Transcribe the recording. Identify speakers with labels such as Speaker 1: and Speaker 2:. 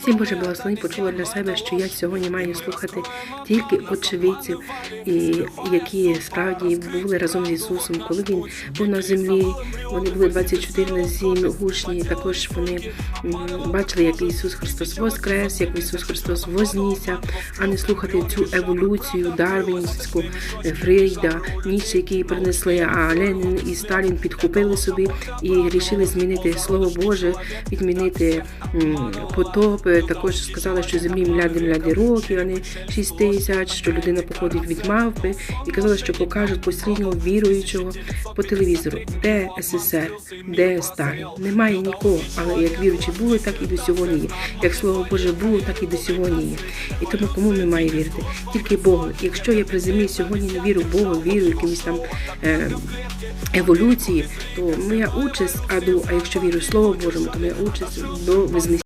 Speaker 1: Всім Боже благословень почула для себе, що я сьогодні маю слухати тільки очевидців, які справді були разом з Ісусом, коли він був на землі. Вони були 24 на 7 гучні. Також вони бачили, як Ісус Христос воскрес, як Ісус Христос вознісся, а не слухати цю еволюцію дарвінську Фрейда, Ніцше, які принесли, а Ленін і Сталін підхопили собі і рішили змінити Слово Боже, відмінити потоп. Також сказали, що землі мільярди мільярди років, а не 6 тисяч, що людина походить від мавпи, і казали, що покажуть посліднього віруючого по телевізору. Де СССР, де Сталін? Немає нікого, але як віруючі були, так і до сьогодні є. Як слово Боже було, так і до сьогодні є. І тому кому ми маємо вірити? Тільки Богу. Якщо я при землі сьогодні не вірю Богу, вірю якимось там е, еволюції, то моя участь аду, а якщо вірю Слово Божому, то моя участь до визнання.